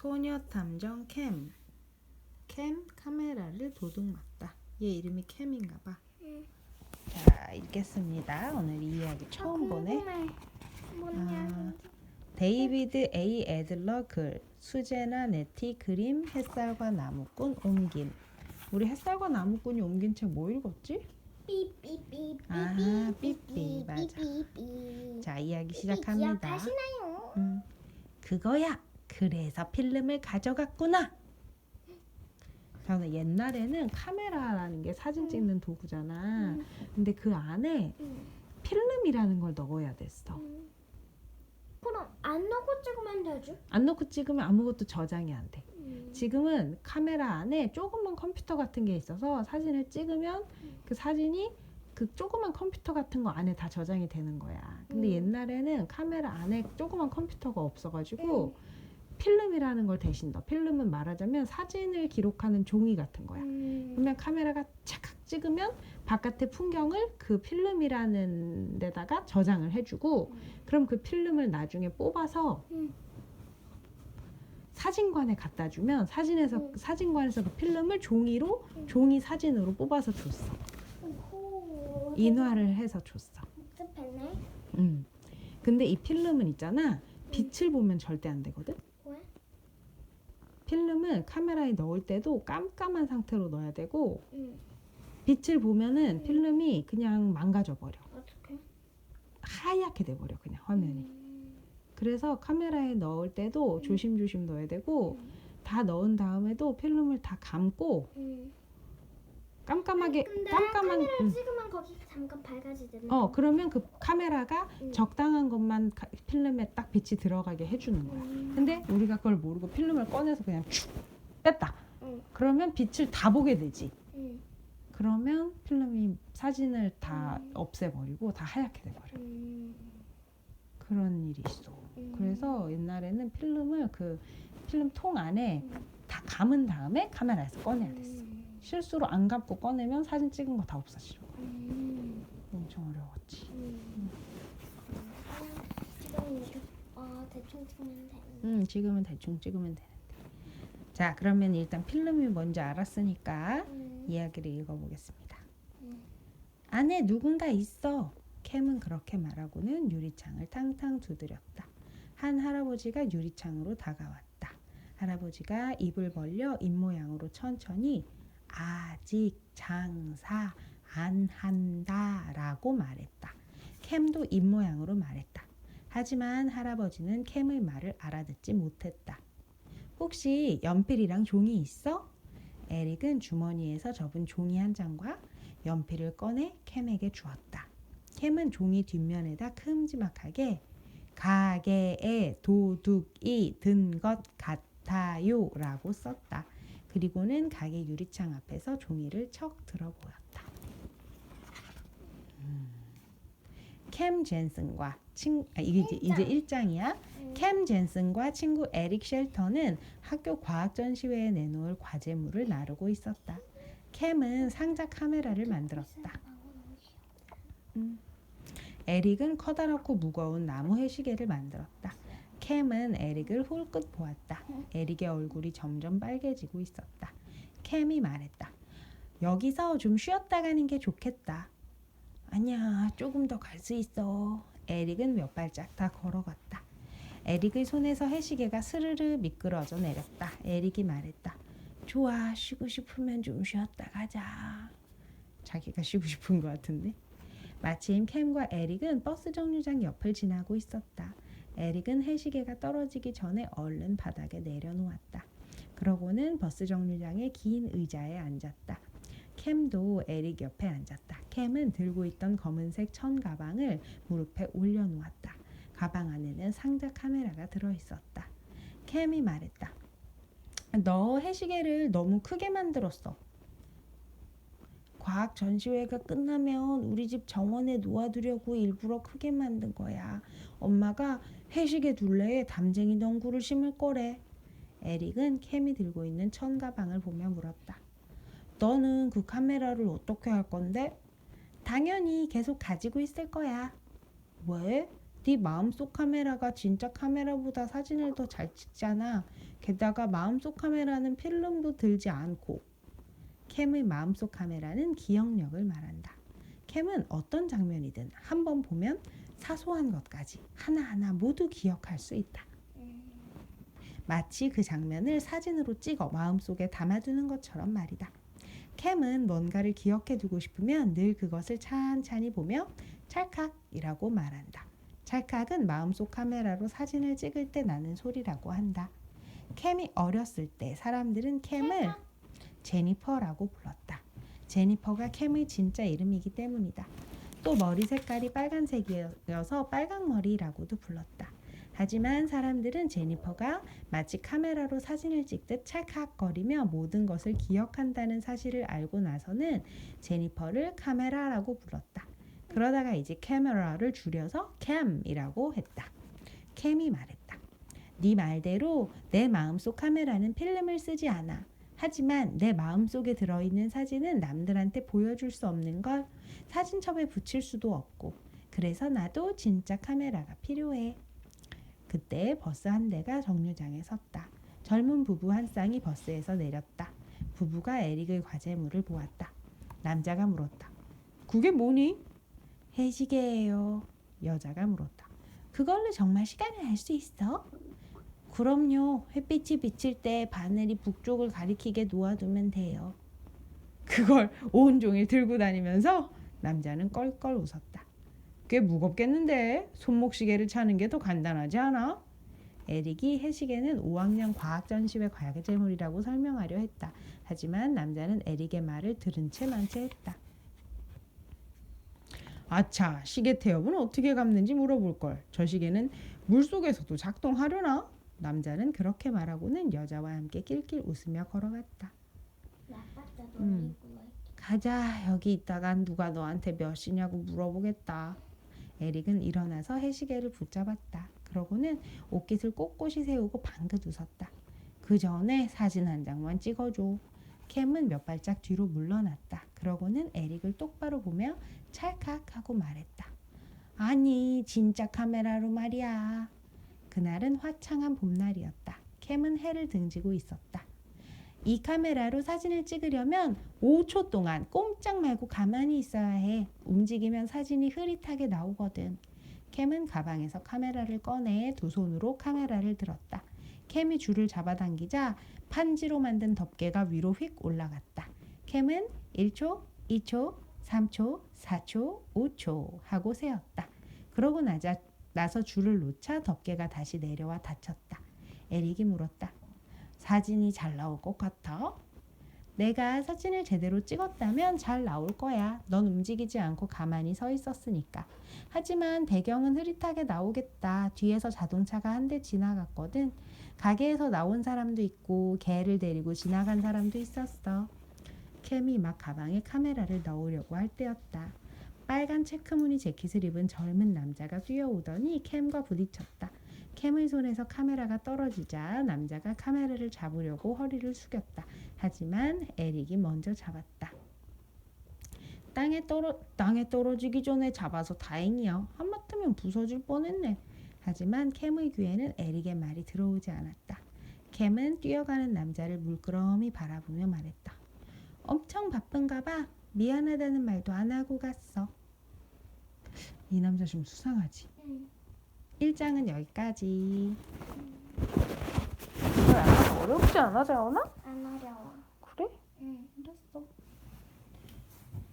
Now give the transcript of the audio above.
소녀 탐정 캠. 캠 카메라를 도둑맞다. 얘 이름이 캠인가 봐. 응. 자, 읽겠습니다. 오늘 이 이야기 처음 보네. 아. 데이비드 A. 애들러 글. 수제나 네티 그림 햇살과 나무꾼 옮김. 우리 햇살과 나무꾼이 옮긴 책 뭐 읽었지? 삐삐삐삐 아, 삐삐, 맞아. 삐삐삐. 자, 이야기 시작합니다. 기억하시나요? 음, 그거야. 그래서 필름을 가져갔구나. 저는 옛날에는 카메라라는 게 사진 찍는 도구잖아. 음. 근데 그 안에 응. 필름이라는 걸 넣어야 됐어. 응. 그럼 안 넣고 찍으면 되지? 안 넣고 찍으면 아무것도 저장이 안 돼. 응. 지금은 카메라 안에 조그만 컴퓨터 같은 게 있어서 사진을 찍으면 그 사진이 그 조그만 컴퓨터 같은 거 안에 다 저장이 되는 거야. 근데 음. 옛날에는 카메라 안에 조그만 컴퓨터가 없어가지고 필름이라는 걸 대신 넣어. 필름은 말하자면 사진을 기록하는 종이 같은 거야. 음. 그러면 카메라가 착각 찍으면 바깥의 풍경을 그 필름이라는 데다가 저장을 해주고 그럼 그 필름을 나중에 뽑아서 음. 사진관에 갖다 주면 사진에서 음. 사진관에서 그 필름을 종이로 음. 종이 사진으로 뽑아서 줬어. 오호. 인화를 해서 줬어. 복잡했네. 음. 근데 이 필름은 있잖아. 빛을 보면 절대 안 되거든. 왜? 필름은 카메라에 넣을 때도 깜깜한 상태로 넣어야 되고 응. 빛을 보면은 음. 필름이 그냥 망가져 버려. 어떻게? 하얗게 돼 버려 그냥 화면이. 음. 그래서 카메라에 넣을 때도 음. 조심조심 넣어야 되고 음. 다 넣은 다음에도 필름을 다 감고 음. 깜깜하게 근데 깜깜한 카메라를 음. 찍으면 거기 잠깐 밝아지던데. 어 그러면 그 카메라가 음. 적당한 것만 카- 필름에 딱 빛이 들어가게 해주는 거야. 음. 근데 우리가 그걸 모르고 필름을 꺼내서 그냥 축 뺐다. 응. 그러면 빛을 다 보게 되지. 응. 그러면 필름이 사진을 다 음. 없애버리고 다 하얗게 돼버려. 음. 그런 일이 있어. 음. 그래서 옛날에는 필름을 그 필름 통 안에 음. 다 감은 다음에 카메라에서 꺼내야 됐어. 음. 실수로 안 감고 꺼내면 사진 찍은 거 다 없어지는 거야. 음. 엄청 어려웠지. 음. 지금 이렇게 어 대충 찍으면 돼. 음, 지금은 대충 찍으면 되는데. 자, 그러면 일단 필름이 뭔지 알았으니까 음. 이야기를 읽어보겠습니다. 음. 안에 누군가 있어. 캠은 그렇게 말하고는 유리창을 탕탕 두드렸다. 한 할아버지가 유리창으로 다가왔다. 할아버지가 입을 벌려 입모양으로 천천히 아직 장사 안 한다라고 말했다. 캠도 입모양으로 말했다. 하지만 할아버지는 캠의 말을 알아듣지 못했다. 혹시 연필이랑 종이 있어? 에릭은 주머니에서 접은 종이 한 장과 연필을 꺼내 캠에게 주었다. 캠은 종이 뒷면에다 큼지막하게 가게에 도둑이 든 것 같아요 라고 썼다. 그리고는 가게 유리창 앞에서 종이를 척 들어 보였다. 음. 캠 젠슨과 친 아, 이게 이제, 이제 1장이야. 음. 캠 젠슨과 친구 에릭 쉘터는 학교 과학 전시회에 내놓을 과제물을 나르고 있었다. 캠은 상자 카메라를 만들었다. 음. 에릭은 커다랗고 무거운 나무 해시계를 만들었다. 캠은 에릭을 홀끗 보았다. 에릭의 얼굴이 점점 빨개지고 있었다. 캠이 말했다. 여기서 좀 쉬었다 가는 게 좋겠다. 아니야, 조금 더 갈 수 있어. 에릭은 몇 발짝 다 걸어갔다. 에릭의 손에서 해시계가 스르르 미끄러져 내렸다. 에릭이 말했다. 좋아, 쉬고 싶으면 좀 쉬었다 가자. 자기가 쉬고 싶은 것 같은데. 마침 캠과 에릭은 버스 정류장 옆을 지나고 있었다. 에릭은 해시계가 떨어지기 전에 얼른 바닥에 내려놓았다. 그러고는 버스 정류장의 긴 의자에 앉았다. 캠도 에릭 옆에 앉았다. 캠은 들고 있던 검은색 천 가방을 무릎에 올려놓았다. 가방 안에는 상자 카메라가 들어있었다. 캠이 말했다. 너 해시계를 너무 크게 만들었어. 과학 전시회가 끝나면 우리 집 정원에 놓아두려고 일부러 크게 만든 거야. 엄마가 해시계 둘레에 담쟁이 덩굴을 심을 거래. 에릭은 캠이 들고 있는 천 가방을 보며 물었다. 너는 그 카메라를 어떻게 할 건데? 당연히 계속 가지고 있을 거야. 왜? 네 마음속 카메라가 진짜 카메라보다 사진을 더 잘 찍잖아. 게다가 마음속 카메라는 필름도 들지 않고. 캠의 마음속 카메라는 기억력을 말한다. 캠은 어떤 장면이든 한 번 보면 사소한 것까지 하나하나 모두 기억할 수 있다. 마치 그 장면을 사진으로 찍어 마음속에 담아두는 것처럼 말이다. 캠은 뭔가를 기억해 두고 싶으면 늘 그것을 찬찬히 보며 찰칵이라고 말한다. 찰칵은 마음속 카메라로 사진을 찍을 때 나는 소리라고 한다. 캠이 어렸을 때 사람들은 캠을 제니퍼라고 불렀다. 제니퍼가 캠의 진짜 이름이기 때문이다. 또 머리 색깔이 빨간색이어서 빨강머리라고도 불렀다. 하지만 사람들은 제니퍼가 마치 카메라로 사진을 찍듯 찰칵거리며 모든 것을 기억한다는 사실을 알고 나서는 제니퍼를 카메라라고 불렀다. 그러다가 이제 카메라를 줄여서 캠이라고 했다. 캠이 말했다. 네 말대로 내 마음속 카메라는 필름을 쓰지 않아. 하지만 내 마음속에 들어있는 사진은 남들한테 보여줄 수 없는 걸 사진첩에 붙일 수도 없고 그래서 나도 진짜 카메라가 필요해. 그때 버스 한 대가 정류장에 섰다. 젊은 부부 한 쌍이 버스에서 내렸다. 부부가 에릭의 과제물을 보았다. 남자가 물었다. 그게 뭐니? 해시계예요. 여자가 물었다. 그걸로 정말 시간을 알 수 있어? 그럼요. 햇빛이 비칠 때 바늘이 북쪽을 가리키게 놓아두면 돼요. 그걸 온종일 들고 다니면서 남자는 껄껄 웃었다. 꽤 무겁겠는데 손목시계를 차는 게 더 간단하지 않아? 에릭이 해시계는 5학년 과학 전시회 과제물이라고 설명하려 했다. 하지만 남자는 에릭의 말을 들은 채 만체했다. 아차, 시계 태엽은 어떻게 감는지 물어볼 걸. 저 시계는 물 속에서도 작동하려나? 남자는 그렇게 말하고는 여자와 함께 낄낄 웃으며 걸어갔다. 음. 가자. 여기 있다가 누가 너한테 몇 시냐고 물어보겠다. 에릭은 일어나서 해시계를 붙잡았다. 그러고는 옷깃을 꼿꼿이 세우고 방긋 웃었다. 그 전에 사진 한 장만 찍어줘. 캠은 몇 발짝 뒤로 물러났다. 그러고는 에릭을 똑바로 보며 찰칵 하고 말했다. 아니, 진짜 카메라로 말이야. 그날은 화창한 봄날이었다. 캠은 해를 등지고 있었다. 이 카메라로 사진을 찍으려면 5초 동안 꼼짝 말고 가만히 있어야 해. 움직이면 사진이 흐릿하게 나오거든. 캠은 가방에서 카메라를 꺼내 두 손으로 카메라를 들었다. 캠이 줄을 잡아당기자 판지로 만든 덮개가 위로 휙 올라갔다. 캠은 1초, 2초, 3초, 4초, 5초 하고 세었다. 그러고 나자, 나서 줄을 놓자 덮개가 다시 내려와 닫혔다. 에릭이 물었다. 사진이 잘 나올 것 같아? 내가 사진을 제대로 찍었다면 잘 나올 거야. 넌 움직이지 않고 가만히 서 있었으니까. 하지만 배경은 흐릿하게 나오겠다. 뒤에서 자동차가 한 대 지나갔거든. 가게에서 나온 사람도 있고 개를 데리고 지나간 사람도 있었어. 캠이 막 가방에 카메라를 넣으려고 할 때였다. 빨간 체크무늬 재킷을 입은 젊은 남자가 뛰어오더니 캠과 부딪혔다. 캠의 손에서 카메라가 떨어지자 남자가 카메라를 잡으려고 허리를 숙였다. 하지만 에릭이 먼저 잡았다. 땅에 떨어 땅에 떨어지기 전에 잡아서 다행이야. 한마트면 부서질 뻔했네. 하지만 캠의 귀에는 에릭의 말이 들어오지 않았다. 캠은 뛰어가는 남자를 물끄러미 바라보며 말했다. 엄청 바쁜가 봐. 미안하다는 말도 안 하고 갔어. 이 남자 좀 수상하지. 응. 1장은 여기까지. 이거 약간 어렵지 않아, 재원아? 안 어려워. 그래? 응. 알았어.